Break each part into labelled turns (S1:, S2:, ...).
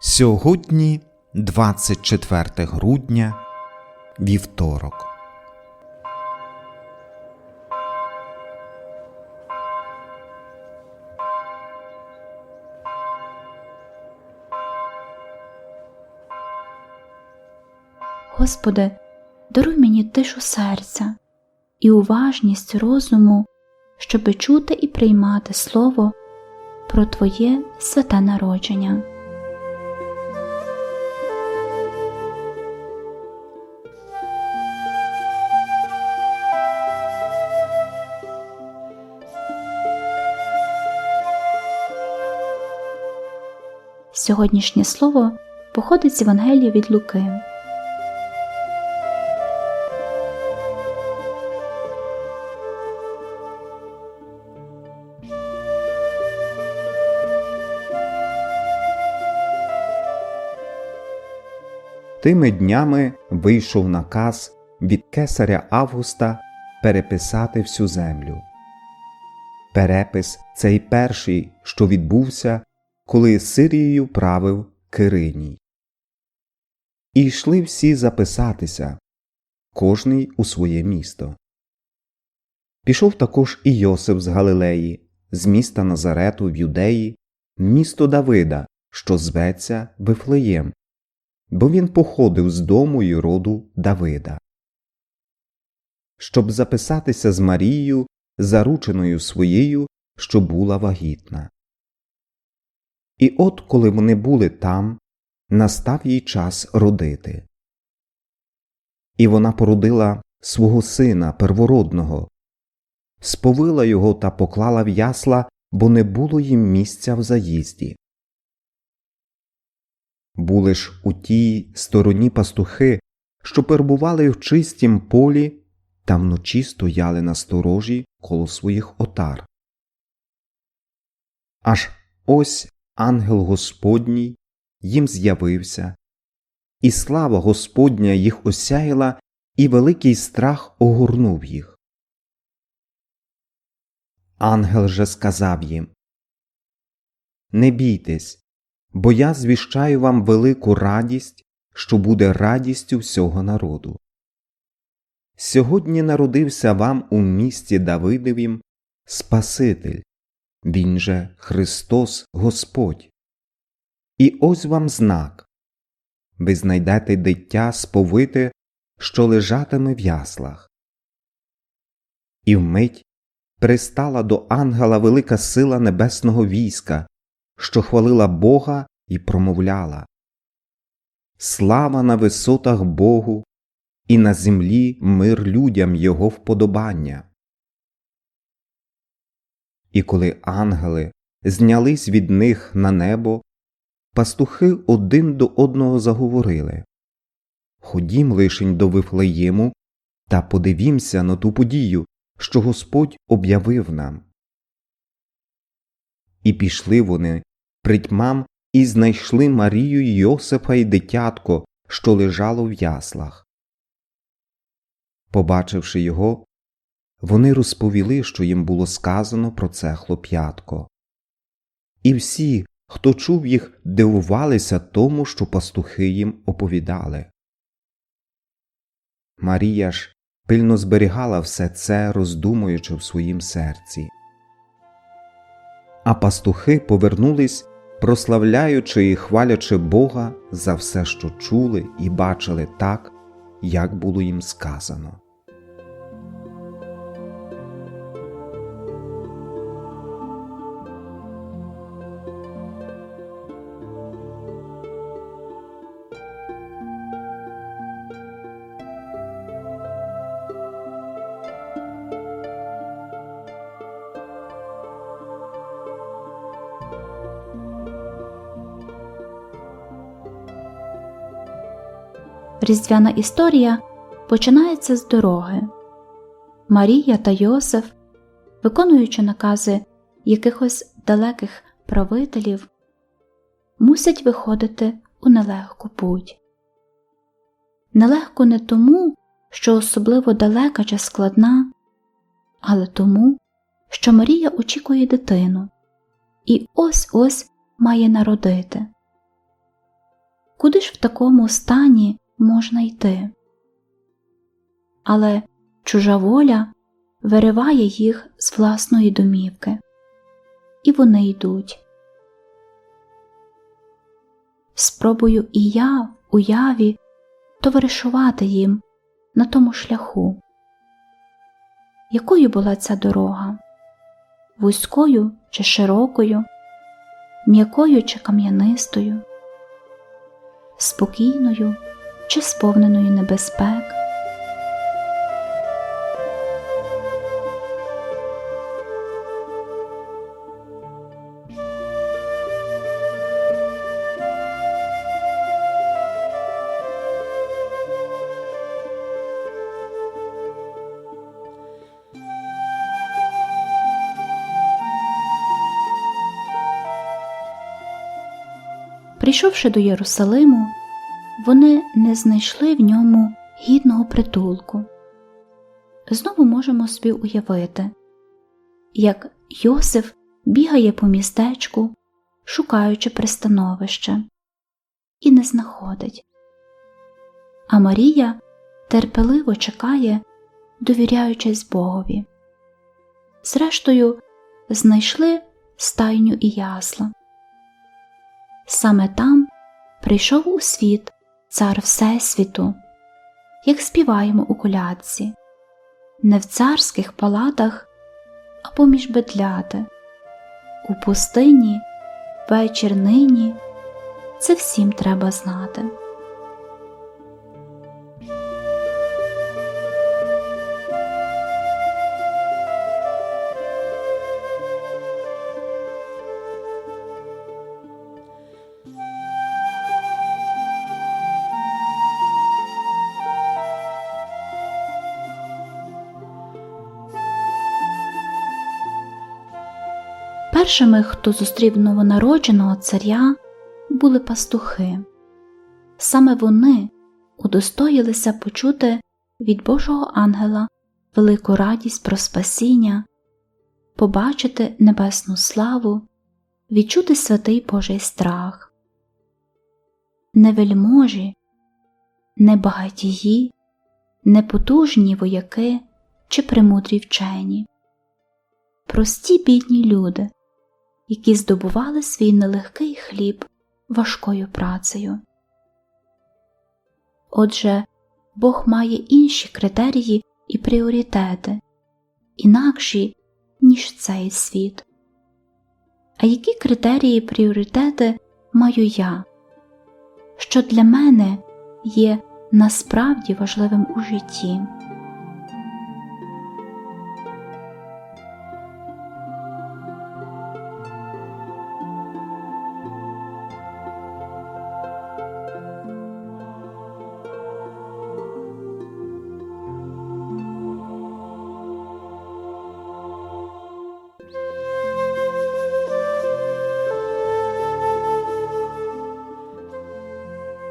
S1: Сьогодні 24 грудня, вівторок.
S2: Господи, даруй мені тишу серця і уважність розуму, щоби чути і приймати Слово про Твоє святе народження. Сьогоднішнє слово походить з Євангелія від Луки.
S1: Тими днями вийшов наказ від кесаря Августа переписати всю землю. Перепис цей перший, що відбувся, коли Сирією правив Кириній. І йшли всі записатися, кожний у своє місто. Пішов також і Йосип з Галилеї, з міста Назарету в Юдеї, місто Давида, що зветься Вифлеєм, бо він походив з дому й роду Давида. Щоб записатися з Марією, зарученою своєю, що була вагітна. І от коли вони були там, настав їй час родити. І вона породила свого сина первородного, сповила його та поклала в ясла, бо не було їм місця в заїзді. Були ж у тій стороні пастухи, що перебували в чистім полі та вночі стояли на сторожі коло своїх отар. Аж ось ангел Господній їм з'явився, і слава Господня їх осяяла, і великий страх огорнув їх. Ангел же сказав їм Не бійтесь, бо я звіщаю вам велику радість, що буде радістю всього народу. Сьогодні народився вам у місті Давидовім Спаситель, він же Христос Господь. І ось вам знак ви знайдете дитя сповите, що лежатиме в яслах. І вмить пристала до ангела велика сила небесного війська, що хвалила Бога і промовляла Слава на висотах Богу, і на землі мир людям Його вподобання. І коли ангели знялись від них на небо, пастухи один до одного заговорили Ходім лишень до Вифлеєму та подивімся на ту подію, що Господь об'явив нам. І пішли вони притьмам і знайшли Марію й Йосипа й дитятко, що лежало в яслах. Побачивши його, вони розповіли, що їм було сказано про це хлоп'ятко. І всі, хто чув їх, дивувалися тому, що пастухи їм оповідали. Марія ж пильно зберігала все це, роздумуючи в своїм серці. А пастухи повернулись, прославляючи і хвалячи Бога за все, що чули і бачили так, як було їм сказано.
S2: Різдвяна історія починається з дороги. Марія та Йосиф, виконуючи накази якихось далеких правителів, мусять виходити у нелегку путь. Нелегко не тому, що особливо далека чи складна, але тому, що Марія очікує дитину і ось ось має народити. Куди ж в такому стані можна йти? Але чужа воля вириває їх з власної домівки, і вони йдуть. Спробую і я в уяві товаришувати їм на тому шляху. Якою була ця дорога? Вузькою чи широкою, м'якою чи кам'янистою, спокійною чи сповненою небезпек? Прийшовши до Єрусалиму, вони не знайшли в ньому гідного притулку. Знову можемо собі уявити, як Йосиф бігає по містечку, шукаючи пристановище, і не знаходить. А Марія терпеливо чекає, довіряючись Богові. Зрештою, знайшли стайню і ясла. Саме там прийшов у світ цар Всесвіту, як співаємо у колядці, не в царських палатах, а поміж бедляти, у пустині, вечір нині, це всім треба знати. Першими, хто зустрів новонародженого царя, були пастухи. Саме вони удостоїлися почути від Божого ангела велику радість про спасіння, побачити небесну славу, відчути святий Божий страх. Не вельможі, не багатії, вояки чи премудрі вчені, прості бідні люди які здобували свій нелегкий хліб важкою працею. Отже, Бог має інші критерії і пріоритети, інакші, ніж цей світ. А які критерії і пріоритети маю я, що для мене є насправді важливим у житті?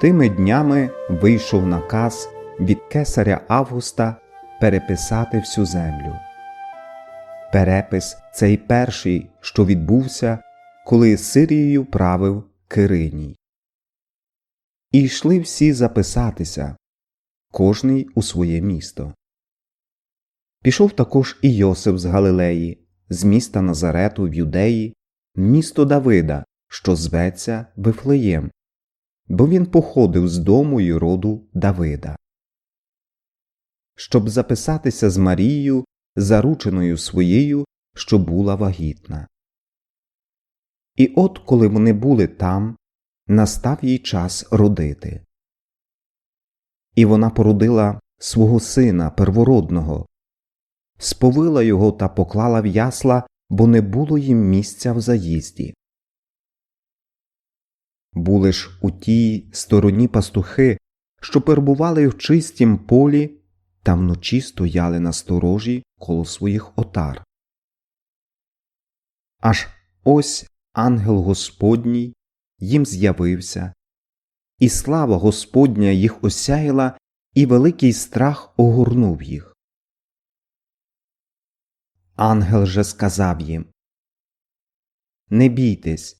S1: Тими днями вийшов наказ від кесаря Августа переписати всю землю. Перепис цей перший, що відбувся, коли Сирією правив Кириній. І йшли всі записатися, кожний у своє місто. Пішов також і Йосип з Галилеї, з міста Назарету в Юдеї, місто Давида, що зветься Вифлеєм, бо він походив з дому й роду Давида. Щоб записатися з Марією, зарученою своєю, що була вагітна. І от коли вони були там, настав їй час родити. І вона породила свого сина первородного, сповила його та поклала в ясла, бо не було їм місця в заїзді. Були ж у тій стороні пастухи, що перебували в чистім полі та вночі стояли на сторожі коло своїх отар. Аж ось ангел Господній їм з'явився, і слава Господня їх осяяла, і великий страх огорнув їх. Ангел же сказав їм Не бійтесь,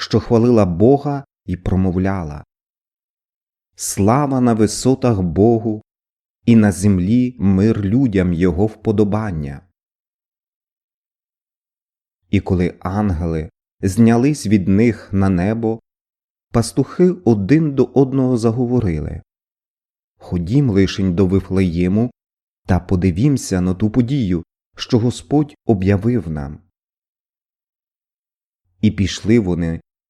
S1: що хвалила Бога і промовляла Слава на висотах Богу, і на землі мир людям Його вподобання. І коли ангели знялись від них на небо, пастухи один до одного заговорили Ходім лишень до Вифлеєму та подивімся на ту подію, що Господь об'явив нам. І пішли вони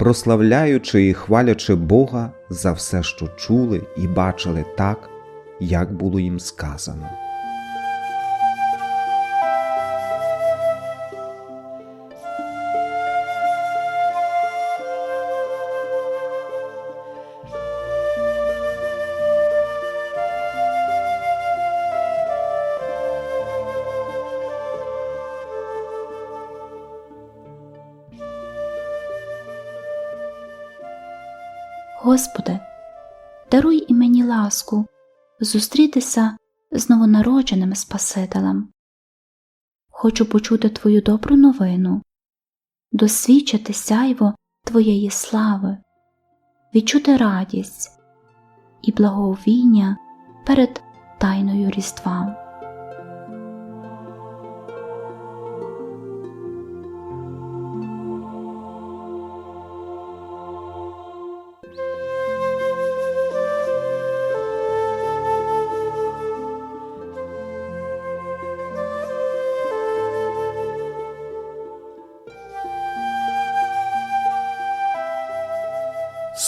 S1: прославляючи і хвалячи Бога за все, що чули і бачили так, як було їм сказано.
S2: Господи, даруй і мені ласку зустрітися з новонародженим Спасителем. Хочу почути Твою добру новину, досвідчити сяйво Твоєї слави, відчути радість і благовіння перед тайною Різдва.